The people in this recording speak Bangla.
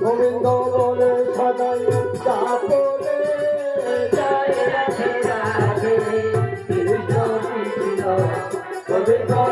গোবিন্দ বলে সদাই চাপরে গোবিন্দ